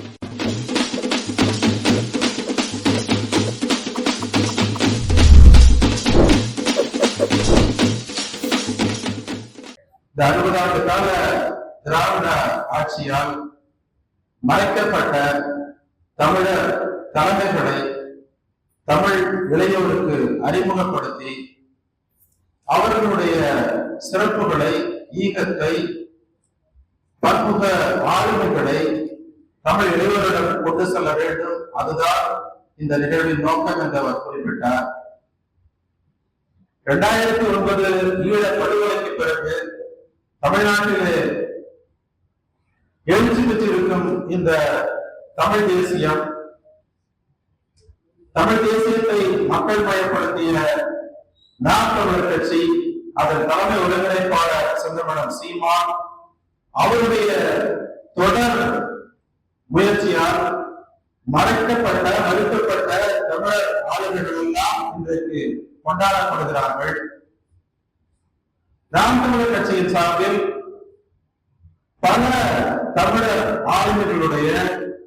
இந்த அறுபதாண்டு கால திராவிட ஆட்சியால் மறைக்கப்பட்ட தமிழர் தலைமைகளை தமிழ் இளையோருக்கு அறிமுகப்படுத்தி அவர்களுடைய சிறப்புகளை ஈகத்தை பன்முக ஆளுமைகளை தமிழ் இளையோரிடம் கொண்டு செல்ல வேண்டும். அதுதான் இந்த நிகழ்வின் நோக்கம் என்று அவர் குறிப்பிட்டார். இரண்டாயிரத்தி ஒன்பது ஈழ படுகொலைக்கு பிறகு தமிழ்நாட்டிலே எழுச்சி பெற்றிருக்கும் இந்த தமிழ் தேசியம் தமிழ் தேசியத்தை மக்கள் மயப்படுத்திய நாம் தமிழர் கட்சி அதன் தலைமை ஒருங்கிணைப்பாளர் செந்தமனம் சீமான் அவருடைய தொடர் முயற்சியால் மறைக்கப்பட்ட மறுக்கப்பட்ட தமிழர் ஆளுநர்கள் எல்லாம் இன்றைக்கு கொண்டாடப்படுகிறார்கள். நாம் தமிழர் கட்சியின் சார்பில் பல தமிழர் ஆளுநர்களுடைய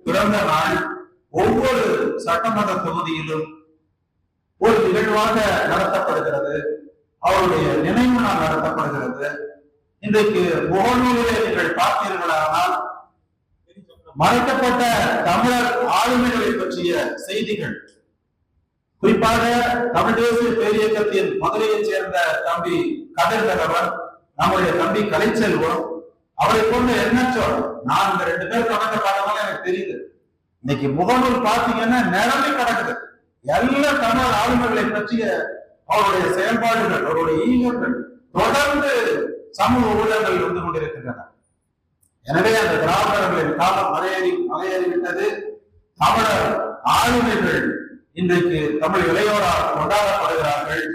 பிறந்த நாள் ஒவ்வொரு சட்டமன்ற தொகுதியிலும் ஒரு நிகழ்வாக நடத்தப்படுகிறது. அவருடைய நினைவு நாள் நடத்தப்படுகிறது. இன்றைக்கு முகநூலிலே நீங்கள் பார்த்தீர்களானால் மறைக்கப்பட்ட தமிழர் ஆளுமைகளை பற்றிய செய்திகள். குறிப்பாக தமிழ் தேசிய பேரியக்கத்தின் மதுரையைச் சேர்ந்த தம்பி கதிர் தகவன் நம்முடைய தம்பி கலைச்செல்வம் அவரை கொண்டு என்ன சொல் நான் இந்த ரெண்டு பேர் கடந்த காலமாக எனக்கு தெரியுது. இன்னைக்கு முகநூல் பாத்தீங்கன்னா நிரம்பி கிடக்குது. எல்லா தமிழ் ஆளுமைகளை பற்றிய அவருடைய செயல்பாடுகள் அவருடைய ஈகங்கள் தொடர்ந்து சமூக ஊடகங்கள் வந்து கொண்டிருக்கின்றன. எனவே அந்த திராவிடர்களின் காலம் மலையேறி மலையேறிவிட்டது தமிழர் ஆளுமைகள் இன்றைக்கு தமிழ் இளையோரால் கொண்டாடப்படுகிறார்கள்.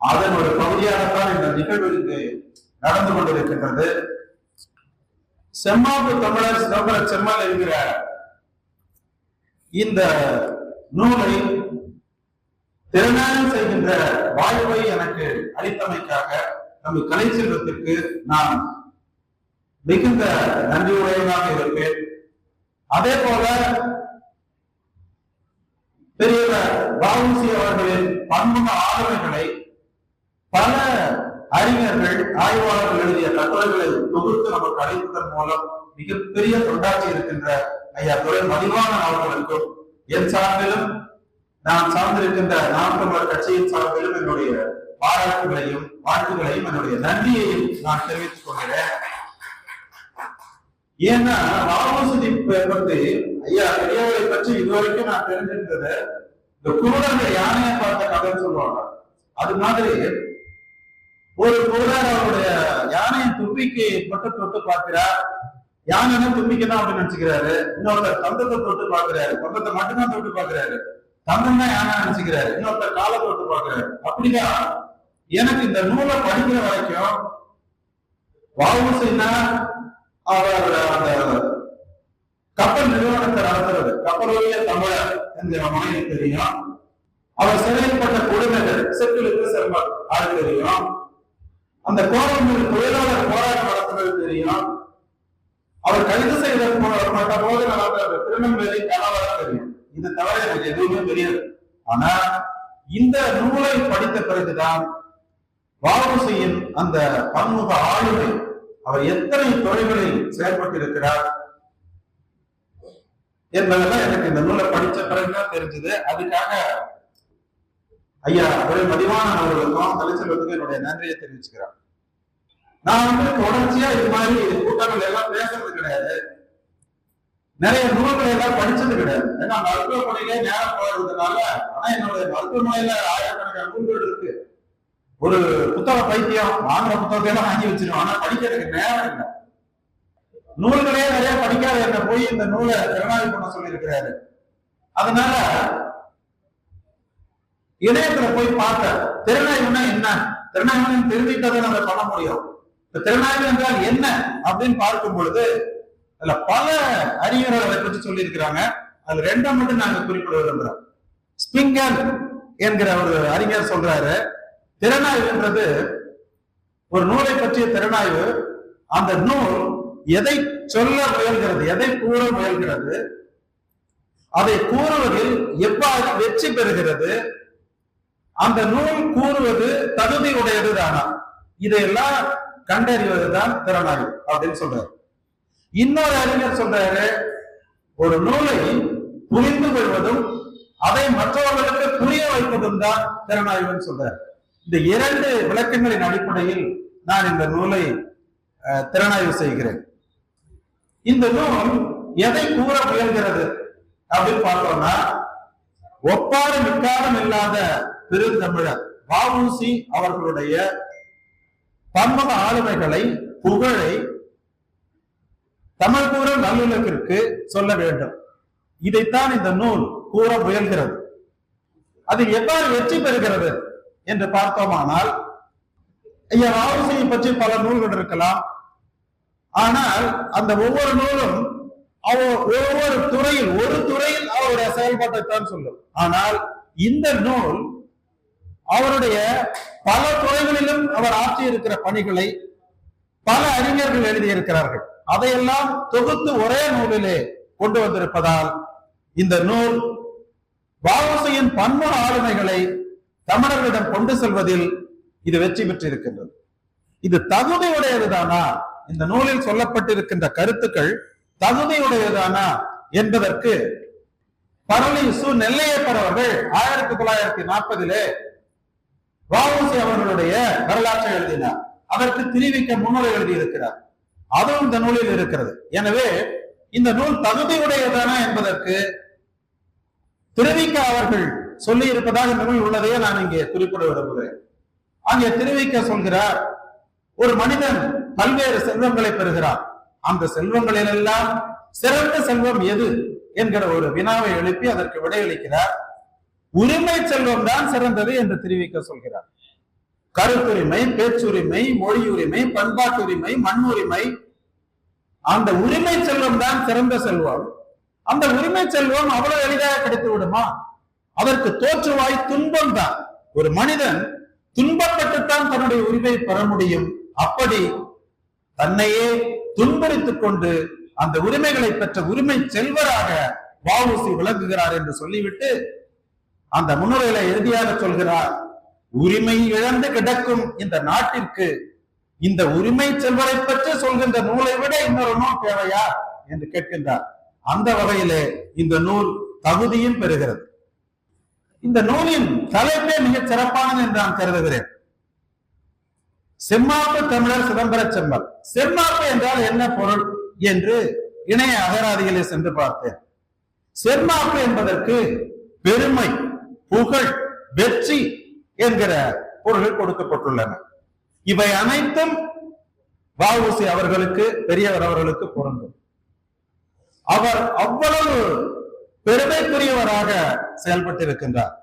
அதன் ஒரு பகுதியாகத்தான் இந்த நிகழ்வு இங்கு நடந்து கொண்டிருக்கின்றது. செம்மாப்பு தமிழர் சிதம்பர செம்மல் என்கிற இந்த நூலை திறனாயம் செய்கின்ற வாய்ப்பை எனக்கு அளித்தமைக்காக நமது கலைச்செல்வத்திற்கு நான் மிகுந்த நன்றி நன்றியுடையவனாக இருப்பேன். அதே போல பெரியவர் வாவுசி அவர்களின் பன்முக ஆளுமைகளை பல அறிஞர்கள் ஆய்வாளர்கள் எழுதிய கட்டுரைகளை தொகுத்து நமக்கு அளித்ததன் மூலம் மிகப்பெரிய தொண்டாட்சி இருக்கின்ற ஐயா துறை மதிவான அவர்களுக்கும் என் சார்பிலும் நான் சார்ந்திருக்கின்ற நாம் தமிழர் கட்சியின் சார்பிலும் என்னுடைய பாராட்டுகளையும் வாழ்த்துகளையும் என்னுடைய நன்றியையும் நான் தெரிவித்துக் கொள்கிறேன். ஏன்னா ராமசுதி பற்றி ஐயா பெரியவரை பற்றி இதுவரைக்கும் நான் தெரிஞ்சிருந்தது இந்த குருடங்க யானையை பார்த்த கதைன்னு சொல்லுவாங்க. அது மாதிரி ஒரு குருடர் அவருடைய யானையின் தும்பிக்கை தொட்டு தொட்டு பார்க்கிறார். யானைன்னா தும்பிக்கை தான் அப்படின்னு நினைச்சுக்கிறாரு. இன்னொருத்தர் தந்தத்தை தொட்டு பார்க்கிறாரு. தந்தத்தை மட்டும்தான் தொட்டு பார்க்கிறாரு. தந்தம் தான் யானை நினைச்சுக்கிறாரு. இன்னொருத்தர் காலை தொட்டு பார்க்கிறாரு. அப்படிதான் எனக்கு இந்த நூலை படிக்கிற வரைக்கும் வாவுசின்னா அவர் அந்த கப்பல் நிறுவனத்தை நடத்துறது. கப்பலோடைய தமிழர் என்கிற மனைவி தெரியும். அவர் சிறைப்பட்ட கொடுமைகள் செட்டிலுக்கு செல்வம் அது தெரியும். அந்த கோரம்பூர் தொழிலாளர் போராட்டம் நடத்துறது தெரியும். அவர் கைது செய்யப்பட்ட போது நடந்த திருநெல்வேலி கலவரம் தெரியும். இது தவிர எனக்கு எதுவுமே தெரியாது. ஆனா இந்த நூலை படித்த பிறகுதான் வாபுசியின் அந்த பன்முக ஆளுமை அவர் எத்தனை துறைகளில் செயல்பட்டிருக்கிறார் என்பதெல்லாம் எனக்கு இந்த நூலை படிச்ச பிறகுதான் தெரிஞ்சது. அதுக்காக ஐயா ஒரு மதிவான அவர்களுக்கும் தலைச்செல்வத்துக்கும் என்னுடைய நன்றியை தெரிவிச்சுக்கிறேன். நான் வந்து தொடர்ச்சியா இது மாதிரி கூட்டங்கள் எல்லாம் பேசுறது கிடையாது. நிறைய நூல்களை எல்லாம் படிச்சது கிடையாது. ஏன்னா மருத்துவ பணியிலே நேரம் போறதுனால ஆனா என்னுடைய மருத்துவமனையில ஆயிரக்கணக்கான நூல்கள் இருக்கு. ஒரு புத்தக பைத்தியம் வாங்குற புத்தகத்தை எல்லாம் வாங்கி வச்சிருவோம் ஆனா படிக்கிறதுக்கு நேரம் இல்லை. நூல்களே நிறைய படிக்காத என்ன போய் இந்த நூலை திறனாய்வு பண்ண சொல்லி இருக்கிறாரு அதனால இணையத்துல போய் பார்த்த திறனாய்வுனா என்ன? திறனாய்வு தெரிஞ்சுக்கிட்டதை நம்ம பண்ண முடியும். இப்ப திறனாய்வு என்றால் என்ன அப்படின்னு பார்க்கும் பொழுது அதுல பல அறிஞர்கள் அதை பற்றி சொல்லி இருக்கிறாங்க அது ரெண்டை மட்டும் நாங்க குறிப்பிட விரும்புறோம். ஸ்பிங்கர் என்கிற ஒரு அறிஞர் சொல்றாரு. திறனாய்வுன்றது ஒரு நூலை பற்றிய திறனாய்வு. அந்த நூல் எதை சொல்ல முயல்கிறது எதை கூற முயல்கிறது அதை கூறுவதில் எவ்வாறு வெற்றி பெறுகிறது அந்த நூல் கூறுவது தகுதி உடையது தானா இதையெல்லாம் கண்டறிவதுதான் திறனாய்வு அப்படின்னு சொல்றாரு. இன்னொரு அறிஞர் சொல்றாரு ஒரு நூலை புரிந்து கொள்வதும் அதை மற்றவர்களுக்கு புரிய வைப்பதும் தான் திறனாய்வுன்னு சொல்றாரு. இந்த இரண்டு விளக்கங்களின் அடிப்படையில் நான் இந்த நூலை அஹ், திறனாய்வு செய்கிறேன். இந்த நூல் எதை கூற முயல்கிறது அப்படின்னு பார்த்தோம்னா ஒப்பாறு மிக்காரம் இல்லாத பெருந்தமிழர் வஉசி அவர்களுடைய பன்முக ஆளுமைகளை புகழை தமிழ் கூற நல்லுலகிற்கு சொல்ல வேண்டும். இதைத்தான் இந்த நூல் கூற முயல்கிறது. அது எவ்வாறு வெற்றி பெறுகிறது? என்று பார்த்தோமானால் ஐயா வஉசியை பற்றி பல நூல்கள் இருக்கலாம். ஆனால் அந்த ஒவ்வொரு நூலும் அவர் ஒவ்வொரு துறையில் ஒரு துறையில் அவருடைய செயல்பாட்டை தான் சொல்லும். ஆனால் இந்த நூல் அவருடைய பல துறைகளிலும் அவர் ஆற்றியிருக்கிற பணிகளை பல அறிஞர்கள் எழுதியிருக்கிறார்கள். அதையெல்லாம் தொகுத்து ஒரே நூலிலே கொண்டு வந்திருப்பதால் இந்த நூல் வாவுசையின் பன்முக ஆளுமைகளை தமிழர்களிடம் கொண்டு செல்வதில் இது வெற்றி பெற்றிருக்கின்றது. இது தகுதியுடையதுதானா? இந்த நூலில் சொல்லப்பட்டிருக்கின்ற கருத்துக்கள் தகுதியுடையதானா என்பதற்கு பரளி சு நெல்லையப்பர் அவர்கள் ஆயிரத்தி தொள்ளாயிரத்தி நாற்பதிலே வாவுசி அவர்களுடைய வரலாற்றை எழுதினார். அதற்கு திரிவிக்க முன்னுரை எழுதியிருக்கிறார். அதுவும் இந்த நூலில் இருக்கிறது. எனவே இந்த நூல் தகுதியுடையதானா என்பதற்கு திருவிக்க அவர்கள் சொல்லி இருப்பதாக இந்த நூல் உள்ளதையே நான் இங்கே குறிப்பிட விரும்புகிறேன் அங்கே திருவிக்க சொல்கிறார் ஒரு மனிதன் பல்வேறு செல்வங்களை பெறுகிறார் அந்த செல்வங்களில் எல்லாம் சிறந்த செல்வம் எது என்கிற ஒரு வினாவை எழுப்பி அதற்கு விடையளிக்கிறார். உரிமை செல்வம் தான் சிறந்தது என்று தெரிவிக்க சொல்கிறார். கருத்துரிமை பேச்சுரிமை மொழியுரிமை பண்பாட்டுரிமை மண்ணுரிமை அந்த உரிமை செல்வம் தான் சிறந்த செல்வம். அந்த உரிமை செல்வம் அவ்வளவு எளிதாக கிடைத்து விடுமா அதற்கு தோற்றுவாய் துன்பம் தான். ஒரு மனிதன் துன்பப்பட்டுத்தான் தன்னுடைய உரிமை பெற முடியும். அப்படி தன்னையே துன்புறுத்திக் கொண்டு அந்த உரிமைகளை பெற்ற உரிமை செல்வராக வாவுசி விளங்குகிறார் என்று சொல்லிவிட்டு அந்த முன்னுரையில இறுதியாக சொல்கிறார் உரிமை இழந்து கிடக்கும் இந்த நாட்டிற்கு இந்த உரிமை செல்வரை பற்றி சொல்கின்ற நூலை விட இன்னொரு நூல் தேவையா? என்று கேட்கின்றார். அந்த வகையிலே இந்த நூல் தகுதியும் பெறுகிறது. இந்த நூலின் தலைப்பே மிக சிறப்பானது என்று நான் கருதுகிறேன். செம்மாப்பு தமிழர் சிதம்பர செம்மல். செம்மாப்பு என்றால் என்ன பொருள் என்று இணைய அகராதிகளை சென்று பார்த்தேன். செம்மாப்பு என்பதற்கு பெருமை புகழ் வெற்றி என்கிற பொருள்கள் கொடுக்கப்பட்டுள்ளன. இவை அனைத்தும் வாவுசி அவர்களுக்கு பெரியவர் அவர்களுக்கு பொருந்தும். அவர் அவ்வளவு பெருமைக்குரியவராக செயல்பட்டிருக்கின்றார்.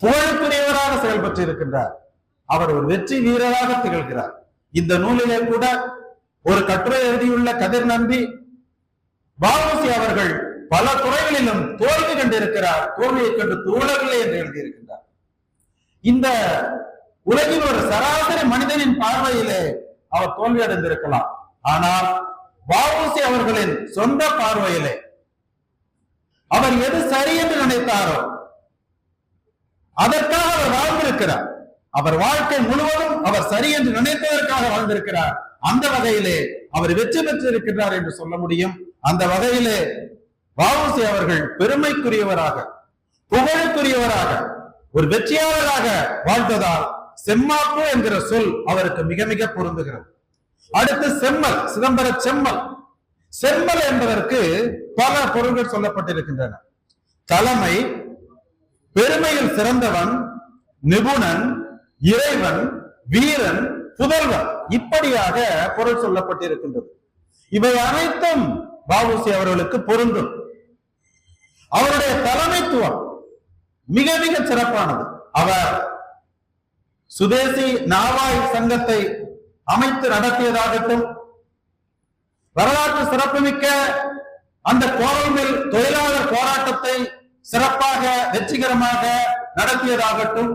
புகழுக்குரியவராக செயல்பட்டிருக்கின்றார். அவர் ஒரு வெற்றி வீரராக திகழ்கிறார். இந்த நூலிலே கூட ஒரு கட்டுரை எழுதியுள்ள கதிர் நம்பி வஉசி அவர்கள் பல துறைகளிலும் தோல்வி கண்டிருக்கிறார் தோல்வியை கண்டு தோழவில்லை என்று எழுதியிருக்கின்றார். இந்த உலகில் ஒரு சராசரி மனிதனின் பார்வையிலே அவர் தோல்வி அடைந்திருக்கலாம் ஆனால் பாபுசி அவர்களின் சொந்த பார்வையிலே அவர் எது சரி என்று நினைத்தாரோ அதற்காக அவர் வாழ்ந்திருக்கிறார். அவர் வாழ்க்கை முழுவதும் அவர் சரி என்று நினைத்ததற்காக வாழ்ந்திருக்கிறார். அந்த வகையிலே அவர் வெற்றி பெற்றிருக்கிறார் என்று சொல்ல முடியும். அந்த வகையிலே வாவுசி அவர்கள் பெருமைக்குரியவராக புகழுக்குரியவராக ஒரு வெற்றியாளராக வாழ்ந்ததால் செம்மாப்பு என்கிற சொல் அவருக்கு மிக மிக பொருந்துகிறது. அடுத்து செம்மல் சிதம்பர செம்மல். செம்மல் என்பதற்கு பல பொருள்கள் சொல்லப்பட்டிருக்கின்றன. தலைமை பெருமையில் சிறந்தவன் நிபுணன் இறைவன் வீரன் புதல்வன் இப்படியாக பொருள் சொல்லப்பட்டிருக்கின்றது. இவை அனைத்தும் பாபுசி அவர்களுக்கு பொருந்தும். அவருடைய தலைமைத்துவம் மிக மிக சிறப்பானது. அவர் சுதேசி நாவாய் சங்கத்தை அமைத்து நடத்தியதாகட்டும் வரலாற்று சிறப்புமிக்க அந்த கோரமில் தொழிலாளர் போராட்டத்தை சிறப்பாக வெற்றிகரமாக நடத்தியதாகட்டும்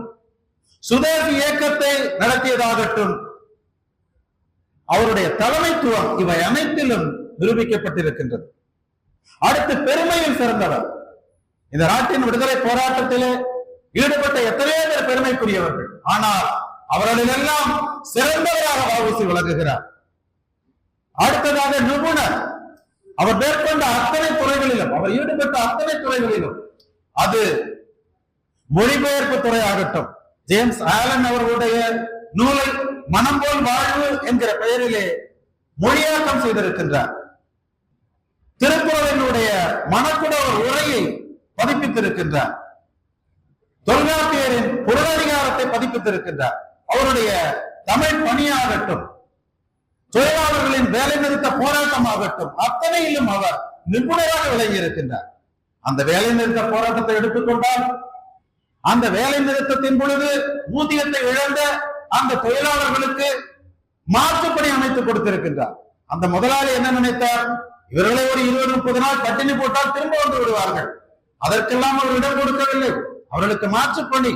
சுதேசி இயக்கத்தை நடத்தியதாகட்டும் அவருடைய தலைமைத்துவம் இவை அனைத்திலும் நிரூபிக்கப்பட்டிருக்கின்றது. அடுத்து பெருமையில் சிறந்தவர். இந்த நாட்டின் விடுதலை போராட்டத்திலே ஈடுபட்ட எத்தனையோ பேர் பெருமைக்குரியவர்கள். ஆனால் அவர்களிடெல்லாம் சிறந்தவராக வாவுசி விளங்குகிறார். அடுத்ததாக நிபுணர். அவர் மேற்கொண்ட அத்தனை துறைகளிலும் அவர் ஈடுபட்ட அத்தனை துறைகளிலும் அது மொழிபெயர்ப்பு துறை ஆகட்டும் ஜேம்ஸ் ஆலன் அவர்களுடைய நூலை மனம் போல் வாழ்வு என்கிற பெயரிலே மொழியாக்கம் செய்திருக்கின்றார். திருக்குறளினுடைய மனக்குட ஒரு உரையை பதிப்பித்திருக்கின்றார். தொல்காப்பியரின் பொருளதிகாரத்தை பதிப்பித்திருக்கின்றார். அவருடைய தமிழ் பணியாகட்டும் தொழிலாளர்களின் வேலை நிறுத்த போராட்டமாகட்டும் அத்தனையிலும் அவர் நிபுணராக விளங்கி இருக்கின்றார் அந்த வேலை நிறுத்த போராட்டத்தை எடுத்துக்கொண்டால் அந்த வேலை நிறுத்தத்தின் பொழுது ஊதியத்தை இழந்த அந்த தொழிலாளர்களுக்கு மாற்றுப்பணி அமைத்து கொடுத்திருக்கின்றார். அந்த முதலாளி என்ன நினைத்தார்? இவர்களை ஒரு இருபது முப்பது நாள் பட்டினி போட்டால் திரும்ப வந்து விடுவார்கள். அதற்கெல்லாம் அவர் இடம் கொடுக்கவில்லை. அவர்களுக்கு மாற்றுப்பணி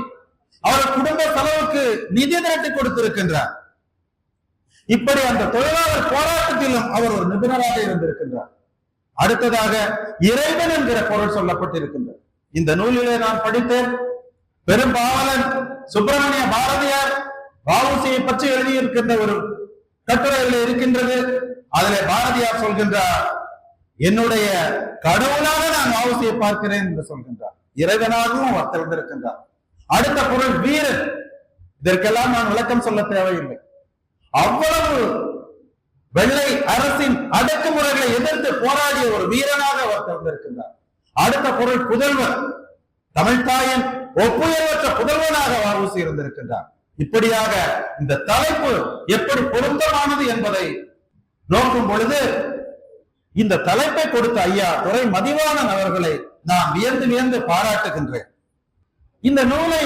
அவர் குடும்ப செலவுக்கு நிதி திரட்டி கொடுத்திருக்கின்றார். இப்படி அந்த தொழிலாளர் போராட்டத்திலும் அவர் ஒரு நிபுணராக இருந்திருக்கின்றார். அடுத்ததாக இறைவன் என்கிற பொருள் சொல்லப்பட்டிருக்கின்றது. இந்த நூலிலே நான் படித்தேன். பெரும்பாவலன் சுப்பிரமணிய பாரதியார் வாவுசியை பற்றி எழுதியிருக்கின்ற ஒரு கட்டுரையில் இருக்கின்றது. அதிலே பாரதியார் சொல்கின்றார் என்னுடைய கடவுளாக நான் வாவுசியை பார்க்கிறேன் என்று சொல்கின்றார். இறைவனாகவும் அவர் திறந்திருக்கின்றார். அடுத்த பொருள் வீரன். இதற்கெல்லாம் நான் விளக்கம் சொல்ல தேவையில்லை. அவ்வளவு வெள்ளை அரசின் அடக்குமுறைகளை எதிர்த்து போராடிய ஒரு வீரனாக அவர் திறந்திருக்கின்றார் அடுத்த பொருள் புதல்வர். தமிழ்தாயின் ஒப்புயர்வற்ற புதல்வனாக வாரூசி இருந்திருக்கின்றார். இப்படியாக இந்த தலைப்பு எப்படி பொருத்தமானது என்பதை நோக்கும் பொழுது இந்த தலைப்பை கொடுத்த ஐயா துறை மதிவான அவர்களை நான் வியந்து வியந்து பாராட்டுகின்றேன். இந்த நூலை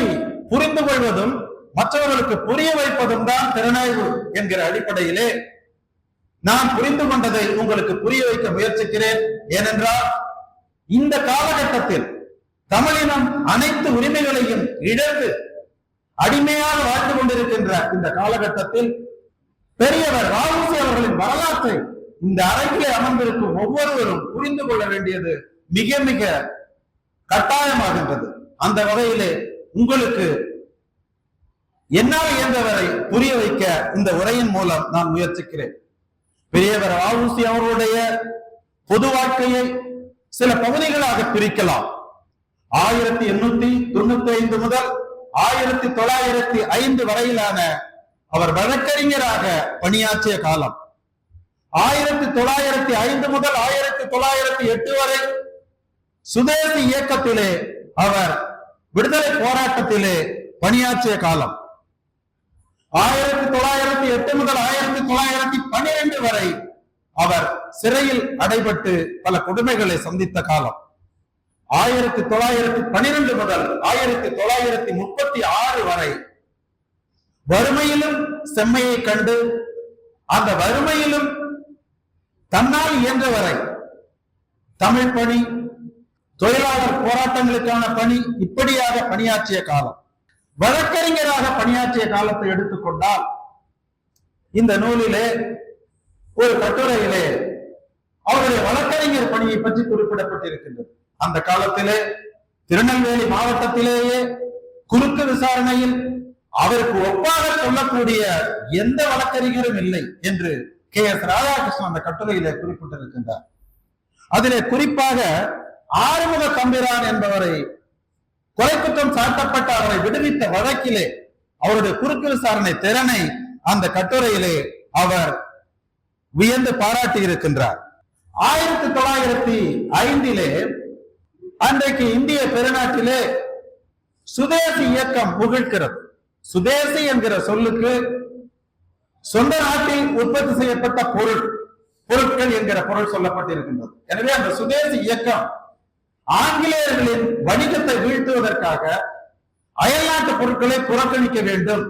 புரிந்து கொள்வதும் மற்றவர்களுக்கு புரிய வைப்பதும் தான் திறனாய்வு என்கிற அடிப்படையிலே நான் புரிந்து கொண்டதை உங்களுக்கு புரிய வைக்க முயற்சிக்கிறேன். ஏனென்றால் இந்த காலகட்டத்தில் தமிழினம் அனைத்து உரிமைகளையும் இழந்து அடிமையாக வாழ்ந்து கொண்டிருக்கின்ற இந்த காலகட்டத்தில் பெரியவர் ராவுசி அவர்களின் வரலாற்றை இந்த அரங்கிலே அமர்ந்திருக்கும் ஒவ்வொருவரும் புரிந்து கொள்ள வேண்டியது மிக மிக கட்டாயமாகின்றது. அந்த வகையிலே உங்களுக்கு என்னால் இயன்றவரை புரிய வைக்க இந்த உரையின் மூலம் நான் முயற்சிக்கிறேன். பெரியவர் ஆவுசி அவர்களுடைய பொது வாழ்க்கையை சில பகுதிகளாக பிரிக்கலாம். ஆயிரத்தி எண்ணூத்தி தொண்ணூத்தி ஐந்து முதல் ஆயிரத்தி தொள்ளாயிரத்தி ஐந்து வரையிலான அவர் வழக்கறிஞராக பணியாற்றிய காலம். ஆயிரத்தி தொள்ளாயிரத்தி ஐந்து முதல் ஆயிரத்தி தொள்ளாயிரத்தி எட்டு வரை சுதேசி இயக்கத்திலே அவர் விடுதலை போராட்டத்திலே பணியாற்றிய காலம். ஆயிரத்தி தொள்ளாயிரத்தி எட்டு முதல் ஆயிரத்தி தொள்ளாயிரத்தி பனிரெண்டு வரை அவர் சிறையில் அடைபட்டு பல கொடுமைகளை சந்தித்த காலம். ஆயிரத்தி தொள்ளாயிரத்தி பனிரெண்டு முதல் ஆயிரத்தி தொள்ளாயிரத்தி முப்பத்தி ஆறு வரை வறுமையிலும் செம்மையை கண்டு அந்த வறுமையிலும் தன்னால் இயன்றவரை தமிழ் பணி தொழிலாளர் போராட்டங்களுக்கான பணி இப்படியாக பணியாற்றிய காலம். வழக்கறிஞராக பணியாற்றிய காலத்தை எடுத்துக்கொண்டால் இந்த நூலிலே ஒரு கட்டுரையிலே அவருடைய வழக்கறிஞர் பணியை பற்றி குறிப்பிடப்பட்டிருக்கின்றது. அந்த காலத்திலே திருநெல்வேலி மாவட்டத்திலேயே குறுக்கு விசாரணையில் அவருக்கு ஒப்பாக சொல்லக்கூடிய எந்த வழக்கறிஞரும் இல்லை என்று கே எஸ் ராதாகிருஷ்ணன் அந்த கட்டுரையிலே குறிப்பிட்டிருக்கின்றார். அதிலே குறிப்பாக ஆறுமுக தம்பிரான் என்பவரை கொலை குற்றம் சாட்டப்பட்ட அவரை விடுவித்த வழக்கிலே அவருடைய குறுக்கு விசாரணை திறனை அந்த கட்டுரையிலே அவர் வியந்து பாராட்டி இருக்கின்றார். ஆயிரத்தி தொள்ளாயிரத்தி ஐந்திலே அன்றைக்கு இந்திய பெருநாட்டிலே சுதேசி இயக்கம் புகழ்கிறது சுதேசி என்கிற சொல்லுக்கு சொந்த நாட்டில் உற்பத்தி செய்யப்பட்ட பொருள் பொருட்கள் என்கிற பொருள் சொல்லப்பட்டிருக்கின்றது. எனவே அந்த சுதேசி இயக்கம் ஆங்கிலேயர்களின் வணிகத்தை வீழ்த்துவதற்காக அயல்நாட்டு பொருட்களை புறக்கணிக்க வேண்டும்.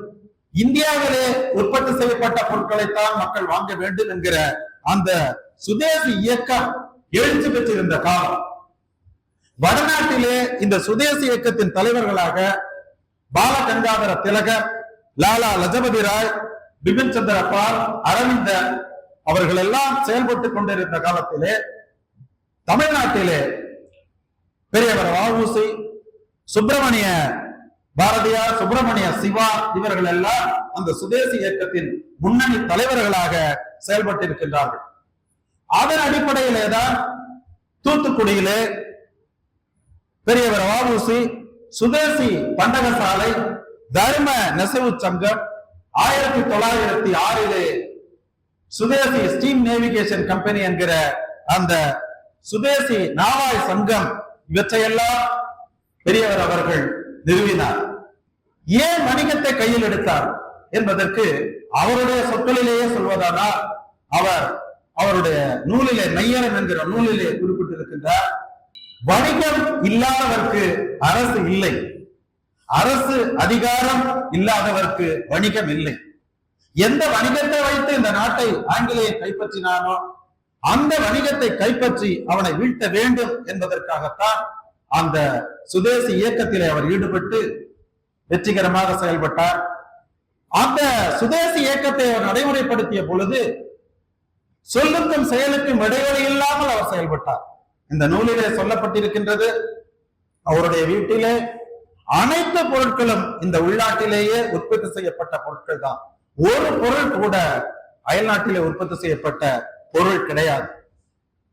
இந்தியாவிலே உற்பத்தி செய்யப்பட்ட பொருட்களைத்தான் மக்கள் வாங்க வேண்டும் என்கிற அந்த சுதேசி இயக்கம் எழுச்சி பெற்றிருந்த காலம். வடநாட்டிலே இந்த சுதேசி இயக்கத்தின் தலைவர்களாக பாலகங்காதர திலகர் லாலா லஜபதி ராய் பிபின் சந்திர பால் அரவிந்தர் அவர்கள் எல்லாம் செயல்பட்டுக் கொண்டிருந்த காலத்திலே தமிழ்நாட்டிலே பெரியவர் வஉசி சுப்பிரமணிய பாரதியார் சுப்பிரமணிய சிவா இவர்கள் எல்லாம் அந்த சுதேசி இயக்கத்தின் முன்னணி தலைவர்களாக செயல்பட்டிருக்கின்றார்கள். அதன் அடிப்படையிலே தான் தூத்துக்குடியிலே பெரியவர் வஉசி சுதேசி பண்டகசாலை தர்ம நெசவு சங்கம் ஆயிரத்தி தொள்ளாயிரத்தி ஆறிலே சுதேசி ஸ்டீம் நேவிகேஷன் கம்பெனி என்கிற அந்த சுதேசி நாவாய் சங்கம் இவற்றையெல்லாம் பெரியவர் அவர்கள் நிறுவினார். ஏன் வணிகத்தை கையில் எடுத்தார் என்பதற்கு அவருடைய சொற்களிலேயே சொல்வதானால் அவர் அவருடைய நூலிலே மையரம் என்கிற நூலிலே குறிப்பிட்டிருக்கின்றார் வணிகம் இல்லாதவர்க்கு அரசு இல்லை. அரசு அதிகாரம் இல்லாதவர்க்கு வணிகம் இல்லை. எந்த வணிகத்தை வைத்து இந்த நாட்டை ஆங்கிலேயர் கைப்பற்றினானோ அந்த வணிகத்தை கைப்பற்றி அவனை வீழ்த்த வேண்டும் என்பதற்காகத்தான் அந்த சுதேசி இயக்கத்திலே அவர் ஈடுபட்டு வெற்றிகரமாக செயல்பட்டார். அந்த சுதேசி இயக்கத்தை அவர் நடைமுறைப்படுத்திய பொழுது சொல்லுக்கும் செயலுக்கும் இடைவெளி இல்லாமல் அவர் செயல்பட்டார். இந்த நூலிலே சொல்லப்பட்டிருக்கின்றது அவருடைய வீட்டிலே அனைத்து பொருட்களும் இந்த உள்நாட்டிலேயே உற்பத்தி செய்யப்பட்ட பொருட்கள் தான் ஒரு பொருள் கூட அயல்நாட்டிலே உற்பத்தி செய்யப்பட்ட பொருள் கிடையாது.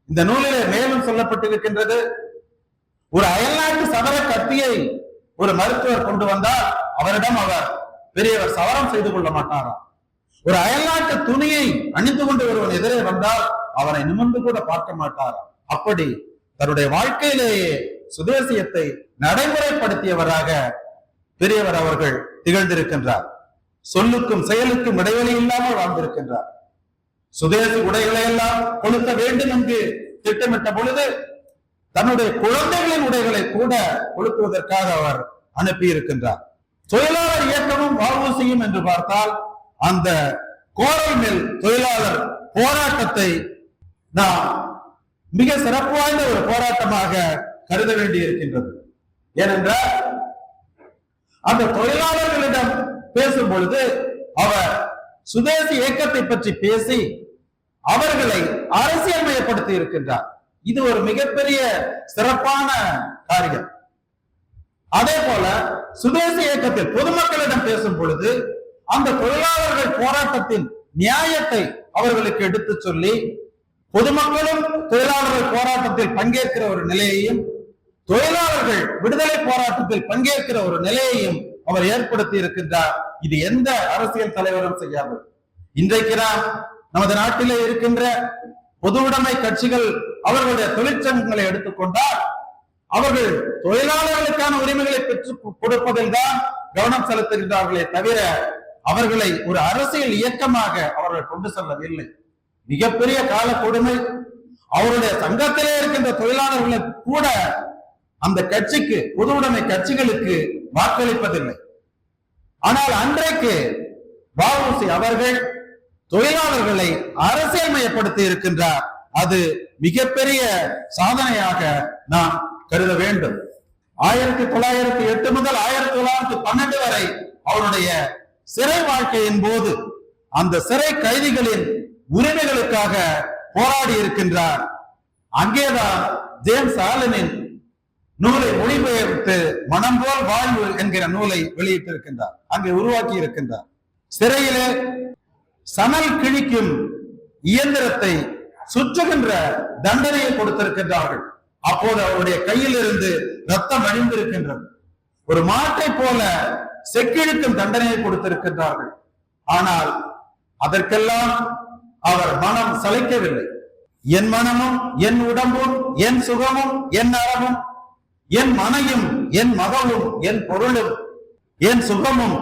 இந்த நூலிலே மேலும் சொல்லப்பட்டிருக்கின்றது ஒரு அயல்நாட்டு சவர கத்தியை ஒரு மருத்துவர் கொண்டு வந்தால் அவரிடம் அவர் பெரியவர் சவரம் செய்து கொள்ள மாட்டாராம். ஒரு அயல்நாட்டு துணியை அணிந்து கொண்டு ஒருவன் எதிரே வந்தால் அவனை நிமிர்ந்து கூட பார்க்க மாட்டாராம். அப்படி தன்னுடைய வாழ்க்கையிலேயே சுதேசியத்தை நடைமுறைப்படுத்தியவராக பெரியவர் அவர்கள் திகழ்ந்திருக்கின்றார். சொல்லுக்கும் செயலுக்கும் இடைவெளி இல்லாமல் வாழ்ந்திருக்கின்றார். சுதேச உடைகளை எல்லாம் கொளுத்த வேண்டும் என்று திட்டமிட்ட பொழுது தன்னுடைய குழந்தைகளின் உடைகளை கூட கொளுத்துவதற்காக அவர் அனுப்பி இருக்கின்றார் தொழிலாளர் இயக்கமும் வாழ்வூசியும் என்று பார்த்தால் அந்த கோரல் மில் தொழிலாளர் போராட்டத்தை நாம் மிக சிறப்பு வாய்ந்த ஒரு போராட்டமாக கருத வேண்டி இருக்கின்றது ஏனென்றால் அந்த தொழிலாளர்களிடம் பேசும் பொழுது அவர் சுதேசி இயக்கத்தை பற்றி பேசி அவர்களை அரசியல்மயப்படுத்தி இருக்கின்றார். இது ஒரு மிகப்பெரிய சிறப்பான காரியம். அதே போல சுதேசி இயக்கத்தில் பொதுமக்களிடம் பேசும் பொழுது அந்த தொழிலாளர்கள் போராட்டத்தின் நியாயத்தை அவர்களுக்கு எடுத்துச் சொல்லி பொதுமக்களும் தொழிலாளர்கள் போராட்டத்தில் பங்கேற்கிற ஒரு நிலையையும் தொழிலாளர்கள் விடுதலை போராட்டத்தில் பங்கேற்கிற ஒரு நிலையையும் அவர் ஏற்படுத்தி இருக்கின்றார். இது எந்த அரசியல் தலைவரும் செய்யாது. இன்றைக்கு நாம் நமது நாட்டிலே இருக்கின்ற பொதுவுடைமை கட்சிகள் அவர்களுடைய தொழிற்சங்கங்களை எடுத்துக்கொண்டால் அவர்கள் தொழிலாளர்களுக்கான உரிமைகளை பெற்றுக் கொடுப்பதில் தான் கவனம் செலுத்துகின்றார்களே தவிர அவர்களை ஒரு அரசியல் இயக்கமாக அவர்கள் கொண்டு செல்லவில்லை. மிகப்பெரிய கால கொடுமை அவருடைய சங்கத்திலே இருக்கின்ற தொழிலாளர்களை கூட அந்த கட்சிக்கு பொதுவுடைமை கட்சிகளுக்கு வாக்களிப்பதில்லை. ஆனால் அன்றைக்கு வஉசி அவர்கள் தொழிலாளர்களை அரசியல்மயப்படுத்தி இருக்கின்றார். அது மிகப்பெரிய சாதனையாக நாம் கருத வேண்டும். ஆயிரத்தி தொள்ளாயிரத்தி எட்டு முதல் ஆயிரத்தி தொள்ளாயிரத்தி பன்னெண்டு வரை அவருடைய சிறை வாழ்க்கையின் போது அந்த சிறை கைதிகளின் உரிமைகளுக்காக போராடி இருக்கின்றார். அங்கேதான் ஜேம்ஸ் ஆலனின் நூலை மொழிபெயர்த்து மனம் போல் வாழ்வு என்கிற நூலை வெளியிட்டிருக்கின்றார். அங்கே உருவாக்கி இருக்கின்றார் சிறையிலே சணல் கிழிக்கும் இயந்திரத்தை சுற்றுகின்ற தண்டனையை கொடுத்திருக்கின்றார்கள். அப்போது அவருடைய கையில் இருந்து ரத்தம் அழிந்திருக்கின்றது ஒரு மாட்டை போல செக்கிழுக்கும் தண்டனையை கொடுத்திருக்கின்றார்கள். ஆனால் அதற்கெல்லாம் அவர் மனம் சளைக்கவில்லை. என் மனமும் என் உடம்பும் என் சுகமும் என் அறமும் என் மனையும் என் மகவும் என் பொருளும் என் சுகமும்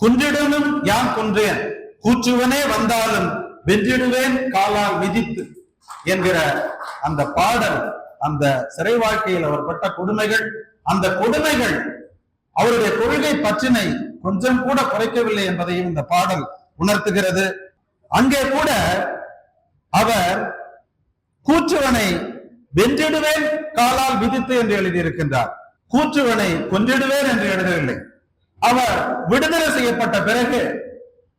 குன்றிடனும் யான் குன்றேன். கூற்றுவனே வந்தாலும் வென்றிடுவேன் காலால் மிதித்து என்கிற அந்த பாடல் அந்த சிறை வாழ்க்கையில் அவர் பட்ட கொடுமைகள் அந்த கொடுமைகள் அவருடைய கொள்கை பற்றினை கொஞ்சம் கூட குறைக்கவில்லை என்பதையும் இந்த பாடல் உணர்த்துகிறது. அங்கே கூட அவர் வென்றிடுவேன் காலால் விதித்து என்று எழுதியிருக்கின்றார். கூற்றுவனை கொன்றிடுவேன் என்று எழுதவில்லை. அவர் விடுதலை செய்யப்பட்ட பிறகு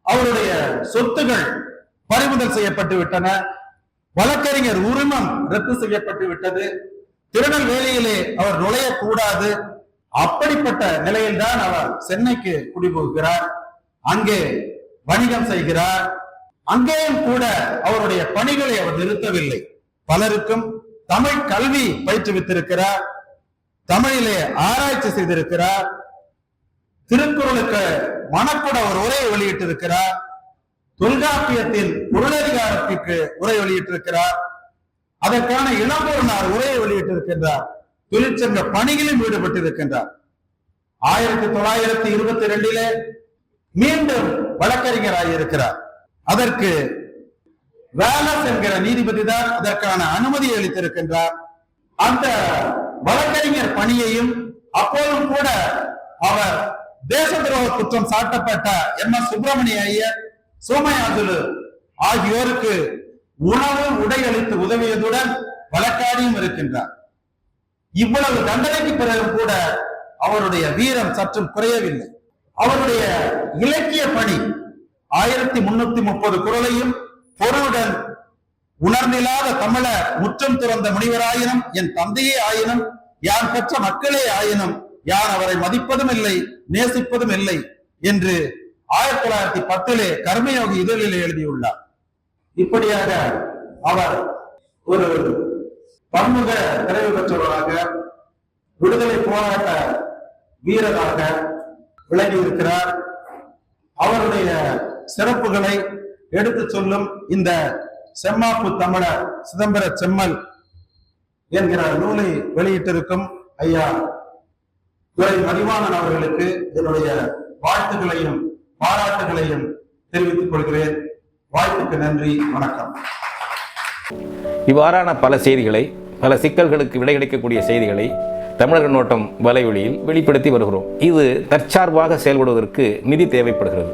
அவருடைய சொத்துகள் பறிமுதல் செய்யப்பட்டு விட்டன. வழக்கறிஞர் உரிமம் ரத்து செய்யப்பட்டு விட்டது. திருநெல்வேலியிலே அவர் நுழையக்கூடாது. அப்படிப்பட்ட நிலையில்தான் அவர் சென்னைக்கு குடிபோகிறார். அங்கே வணிகம் செய்கிறார். அங்கேயும் கூட அவருடைய பணிகளை அவர் நிறுத்தவில்லை. பலருக்கும் தமிழ் கல்வி பயிற்றுவித்திருக்கிறார் தமிழிலே ஆராய்ச்சி செய்திருக்கிறார் திருக்குறளுக்கு மணக்குட ஒரு உரையை வெளியிட்டிருக்கிறார். தொல்காப்பியத்தின் பொருளதிகாரத்திற்கு உரை வெளியிட்டிருக்கிறார். அதற்கான இளம்பொருளார் உரையை வெளியிட்டிருக்கின்றார். தொழிற்சங்க பணிகளிலும் ஈடுபட்டிருக்கின்றார். ஆயிரத்தி தொள்ளாயிரத்தி இருபத்தி ரெண்டிலே மீண்டும் வழக்கறிஞராக இருக்கிறார் அதற்கு வேலஸ் என்கிற நீதிபதி தான் அதற்கான அனுமதி அளித்திருக்கின்றார். அந்த வழக்கறிஞர் பணியையும் அப்போதும் கூட அவர் தேச துரோக குற்றம் சாட்டப்பட்ட எம் எஸ் சுப்பிரமணிய ஐயர் சோமயாதுலு ஆகியோருக்கு உணவு உடை அளித்து உதவியதுடன் வழக்காடியும் இருக்கின்றார். இவ்வளவு தண்டனைக்கு பிறகு கூட அவருடைய வீரம் சற்றும் குறையவில்லை. அவருடைய இலக்கிய பணி ஆயிரத்தி முன்னூத்தி முப்பது குரலையும் பொருளுடன் உணர்ந்தில்லாத தமிழர் முற்றம் துறந்த முனிவராயினும் என் தந்தையே ஆயினும் யான் பெற்ற மக்களே ஆயினும் யான் அவரை மதிப்பதும் இல்லை நேசிப்பதும் இல்லை என்று ஆயிரத்தி தொள்ளாயிரத்தி பத்திலே கர்மயோகி இதழில் எழுதியுள்ளார். இப்படியாக அவர் ஒரு பன்முக நிறைவு பெற்றவராக விடுதலை போராட்ட வீரராக விளங்கி இருக்கிறார் அவருடைய சிறப்புகளை எடுத்து சொல்லும் இந்த செம்மாப்பு தமிழர் சிதம்பர செம்மல் என்கிற நூலை வெளியிட்டிருக்கும் ஐயா துறை மதிவாணன் அவர்களுக்கு என்னுடைய வாழ்த்துக்களையும் பாராட்டுகளையும் தெரிவித்துக் கொள்கிறேன். வாழ்த்துக்கு நன்றி வணக்கம். இவ்வாறான பல செய்திகளை பல சிக்கல்களுக்கு விடை கிடைக்கக்கூடிய செய்திகளை தமிழக நோட்டம் வலைவழியில் வெளிப்படுத்தி வருகிறோம். இது தற்சார்பாக செயல்படுவதற்கு நிதி தேவைப்படுகிறது.